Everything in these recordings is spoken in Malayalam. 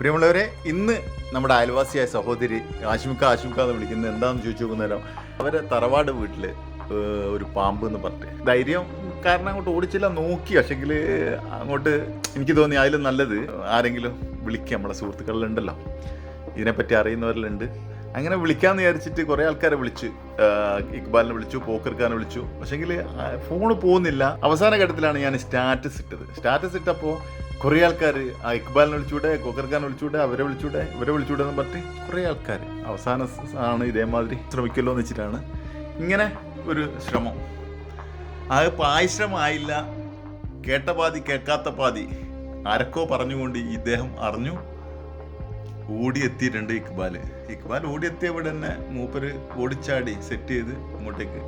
പ്രിയമുള്ളവരെ ഇന്ന് നമ്മുടെ അയൽവാസിയായ സഹോദരി ആശുമിക്ക ആശുമിക്ക എന്ന് വിളിക്കുന്നത് എന്താണെന്ന് ചോദിച്ചു നോക്കുന്നേരം അവരെ തറവാട് വീട്ടിൽ ഒരു പാമ്പ് എന്ന് പറഞ്ഞിട്ട്. ധൈര്യം കാരണം അങ്ങോട്ട് ഓടിച്ചില്ല നോക്കി. പക്ഷെങ്കിൽ അങ്ങോട്ട് എനിക്ക് തോന്നി അതിലും നല്ലത് ആരെങ്കിലും വിളിക്കുക നമ്മളെ സുഹൃത്തുക്കളിലുണ്ടല്ലോ. ഇതിനെപ്പറ്റി അറിയുന്നവരിലുണ്ട്. അങ്ങനെ വിളിക്കാമെന്ന് വിചാരിച്ചിട്ട് കുറേ ആൾക്കാരെ വിളിച്ച്. ഇക്ബാലിനെ വിളിച്ചു പോക്കർക്കാനെ വിളിച്ചു. പക്ഷെങ്കിൽ ഫോൺ പോകുന്നില്ല. അവസാന ഘട്ടത്തിലാണ് ഞാൻ സ്റ്റാറ്റസ് ഇട്ടത്. സ്റ്റാറ്റസ് ഇട്ടപ്പോൾ കുറേ ആൾക്കാർ ആ ഇക്ബാലിനെ വിളിച്ചൂടെ കൊക്കർഖാനെ വിളിച്ചൂടെ അവരെ വിളിച്ചൂടെ ഇവരെ വിളിച്ചൂടെ എന്ന് പറഞ്ഞിട്ട് കുറേ ആൾക്കാർ അവസാന ആണ് ഇതേമാതിരി ശ്രമിക്കല്ലോ എന്ന് വെച്ചിട്ടാണ് ഇങ്ങനെ ഒരു ശ്രമം. അത് പായശ്രമായില്ല കേട്ട പാതി കേൾക്കാത്ത പാതി ആരൊക്കെ പറഞ്ഞുകൊണ്ട് ഇദ്ദേഹം അറിഞ്ഞു. ഓടിയെത്തിയിട്ടുണ്ട് ഇക്ബാൽ. ഇക്ബാൽ ഓടിയെത്തിയവിടെ തന്നെ മൂപ്പര് ഓടിച്ചാടി സെറ്റ് ചെയ്ത് അങ്ങോട്ടേക്ക്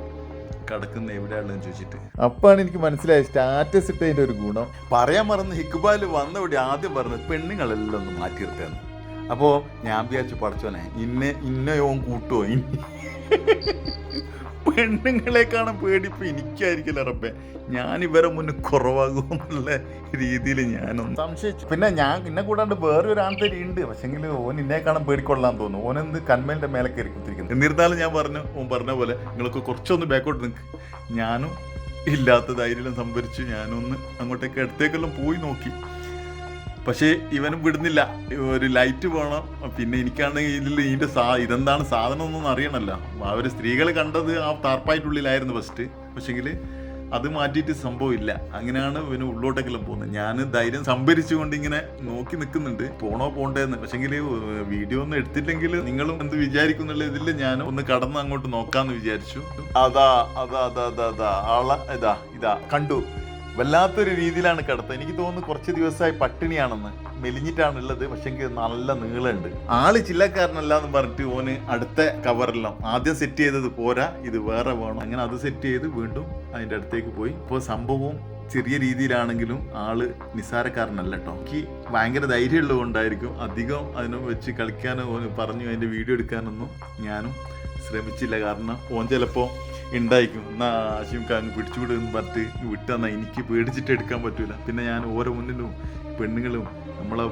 കടക്കുന്ന എവിടെയാണെന്ന് ചോദിച്ചിട്ട്. അപ്പാണ് എനിക്ക് മനസ്സിലായത് സ്റ്റാറ്റസ് ഇട്ടതിന്റെ ഒരു ഗുണം. പറയാൻ മറന്ന് ഇക്ബാൽ വന്നവിടെ ആദ്യം പറഞ്ഞത് പെണ്ണുങ്ങളെല്ലാം ഒന്ന് മാറ്റി നിർത്താന്ന് അപ്പോ ഞാൻ വിചാരിച്ചു പഠിച്ചോനെ ഇന്നെ ഇന്നയോൻ കൂട്ടോ ഇനി? പെണ്ണുങ്ങളെക്കാണ് പേടിപ്പ് എനിക്കായിരിക്കില്ല റബ്ബെ. ഞാൻ ഇവരെ മുന്നിൽ കുറവാകുമെന്നുള്ള രീതിയിൽ ഞാനൊന്ന് സംശയിച്ചു. പിന്നെ ഞാൻ എന്നെ കൂടാണ്ട് വേറെ ഒരു ആൺതരി ഉണ്ട്. പക്ഷെങ്കിൽ ഓൻ ഇന്നേക്കാണ് കാണാൻ പേടിക്കൊള്ളാൻ തോന്നുന്നു. ഓനെന്ത് കന്മേലിന്റെ മേലെ കയറി കുത്തിരിക്കുന്നു. എന്നിരുന്നാലും ഞാൻ പറഞ്ഞു ഓൻ പറഞ്ഞ പോലെ നിങ്ങൾക്ക് കുറച്ചൊന്ന് ബാക്കോട്ട് നിൽക്ക് ഞാനും ഇല്ലാത്ത ധൈര്യം സംഭരിച്ചു. ഞാനൊന്ന് അങ്ങോട്ടേക്ക് അടുത്തേക്കെല്ലാം പോയി നോക്കി. പക്ഷേ ഇവനും വിടുന്നില്ല. ഒരു ലൈറ്റ് വേണം. പിന്നെ എനിക്കാണെങ്കിൽ ഇതിൽ ഇതിന്റെ സാ ഇതെന്താണ് സാധനം ഒന്നും അറിയണമല്ലോ ഒരു സ്ത്രീകൾ കണ്ടത് ആ താർപ്പായിട്ടുള്ളിലായിരുന്നു ഫസ്റ്റ് പക്ഷെങ്കിൽ അത് മാറ്റിയിട്ട് സംഭവമില്ല അങ്ങനെയാണ് ഇവന് ഉള്ളോട്ടെങ്കിലും പോകുന്നത്. ഞാൻ ധൈര്യം സംഭരിച്ചുകൊണ്ട് ഇങ്ങനെ നോക്കി നിൽക്കുന്നുണ്ട് പോണോ പോണ്ടേന്ന്. പക്ഷെങ്കിൽ വീഡിയോ ഒന്നും എടുത്തില്ലെങ്കിൽ നിങ്ങളും എന്ത് വിചാരിക്കുന്നുള്ള ഇതിൽ ഞാൻ ഒന്ന് കടന്ന് അങ്ങോട്ട് നോക്കാന്ന് വിചാരിച്ചു. അതാ അതാ അതാ അതാ അതാ ആള ഇതാ ഇതാ കണ്ടു. വല്ലാത്തൊരു രീതിയിലാണ് കിടത്ത. എനിക്ക് തോന്നുന്നു കുറച്ച് ദിവസമായി പട്ടിണിയാണെന്ന്. മെലിഞ്ഞിട്ടാണ് ഉള്ളത് എനിക്ക് നല്ല നീളമുണ്ട്. ആൾ ചില്ലക്കാരനല്ല എന്ന് പറഞ്ഞിട്ട് ഓന് അടുത്ത കവറെല്ലാം ആദ്യം സെറ്റ് ചെയ്തത് പോരാ ഇത് വേറെ വേണം. അങ്ങനെ അത് സെറ്റ് ചെയ്ത് വീണ്ടും അതിന്റെ അടുത്തേക്ക് പോയി. ഇപ്പോൾ സംഭവം ചെറിയ രീതിയിലാണെങ്കിലും ആൾ നിസ്സാരക്കാരനല്ല കേട്ടോ എനിക്ക് ഭയങ്കര ധൈര്യമുള്ളത് കൊണ്ടായിരിക്കും അധികം അതിനെ വെച്ച് കളിക്കാനോ ഓന് പറഞ്ഞു അതിന്റെ വീഡിയോ എടുക്കാനൊന്നും ഞാനും ശ്രമിച്ചില്ല. കാരണം ഓൻ ചിലപ്പോൾ ഉണ്ടായിരിക്കും എന്നാ ആശയം കാരണം പിടിച്ചുകൂടെ എന്ന് പറഞ്ഞിട്ട് വിട്ടെന്നാ എനിക്ക് പേടിച്ചിട്ട് എടുക്കാൻ പറ്റൂല. പിന്നെ ഞാൻ ഓരോ മുന്നിലും പെണ്ണുങ്ങളും നമ്മളെ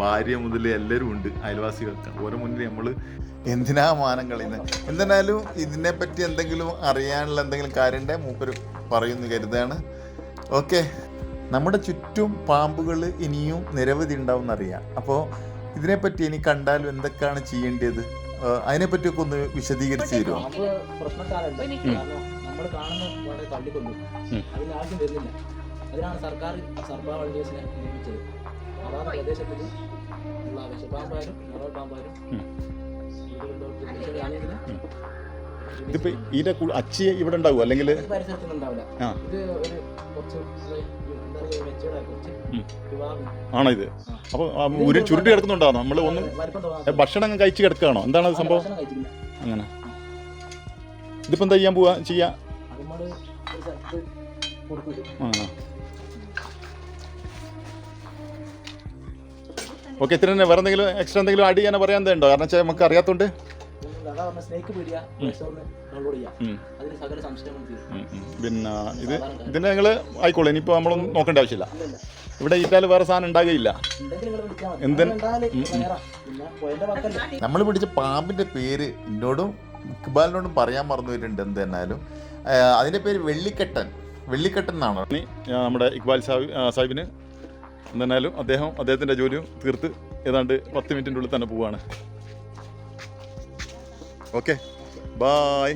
ഭാര്യ മുതൽ എല്ലാവരും ഉണ്ട് അയൽവാസികൾക്ക് ഓരോ മുന്നിൽ നമ്മൾ എന്തിനാ മാനം കളയുന്നത് എന്തിനാലും ഇതിനെപ്പറ്റി എന്തെങ്കിലും അറിയാനുള്ള എന്തെങ്കിലും കാര്യമുണ്ടെ മൂപ്പര് പറയുന്നു കരുതാണ്. ഓക്കെ. നമ്മുടെ ചുറ്റും പാമ്പുകൾ ഇനിയും നിരവധി ഉണ്ടാവും എന്നറിയാം അപ്പോൾ ഇതിനെപ്പറ്റി ഇനി കണ്ടാലും എന്തൊക്കെയാണ് ചെയ്യേണ്ടത്? അതിനെപ്പറ്റിയൊക്കെ ഒന്ന് വിശദീകരിച്ച് തരുമോ നമ്മൾ കാണുന്ന വളരെ തള്ളിക്കൊണ്ടു അതിന് ആവശ്യം വരുന്നില്ല. അതിനാണ് സർക്കാർ സർബാ വണ്ടിയേഴ്സിനെ നിയമിച്ചത്. അതാത് പ്രദേശത്തിൽ ഉള്ള വിഷപ്പാമ്പായാലും നിറൽ പാമ്പായാലും ഇതിപ്പോ ഇതിന്റെ അച്ചി ഇവിടെ ഉണ്ടാവും? അല്ലെങ്കിൽ പരിസരത്തൊന്നും ഉണ്ടാവില്ല. ഇത് ഒരു കുറച്ച് ആണോ ഇത്? അപ്പൊ ഒരു ഉരു ചുരുട്ടി കിടക്കുന്നുണ്ടോ നമ്മൾ ഒന്ന് ഭക്ഷണം കഴിച്ച് കിടക്കുകയാണോ? എന്താണ് സംഭവം? അങ്ങനെ. ഇതിപ്പോ എന്താ ചെയ്യാൻ പോവാ ചെയ്യാ? ഓക്കെ ഇത്ര തന്നെ വേറെ എന്തെങ്കിലും എക്സ്ട്രാ എന്തെങ്കിലും ആഡ് ചെയ്യാനോ പറയാൻ ഉണ്ടോ? കാരണം വെച്ചാൽ നമുക്ക് അറിയാത്തോണ്ട്. അതാ പറഞ്ഞ സ്നേക്ക് പീഡിയ പ്ലേസ്റ്റോറിന് ഡൗൺലോഡ് ചെയ്യാം. ഉം, അതിൽ സകല സംശയങ്ങൾ തീരും. ഉം, ഉം. പിന്നെ ഇത് ഇതിന്റെ നിങ്ങൾ ആയിക്കോളൂ. ഇനിയിപ്പോ നമ്മളൊന്നും നോക്കേണ്ട ആവശ്യമില്ല. ഇവിടെ ഇട്ടാൽ വേറെ സാധനം പക്കല്ലേ? നമ്മൾ പിടിച്ച പാമ്പിന്റെ പേര് എന്നോടും ഇക്ബാലിനോടും പറയാൻ മറന്നു വരുന്നുണ്ട് എന്ത് തന്നാലും അതിന്റെ പേര് വെള്ളിക്കെട്ടൻ. വെള്ളിക്കെട്ടൻ എന്നാണ്? നമ്മുടെ ഇക്ബാൽ സാഹിബ് സാഹിബിന് എന്തായാലും അദ്ദേഹം അദ്ദേഹത്തിന്റെ ജോലിയും തീർത്ത് ഏതാണ്ട് പത്ത് മിനിറ്റിന്റെ ഉള്ളിൽ തന്നെ പോവാണ്. Okay bye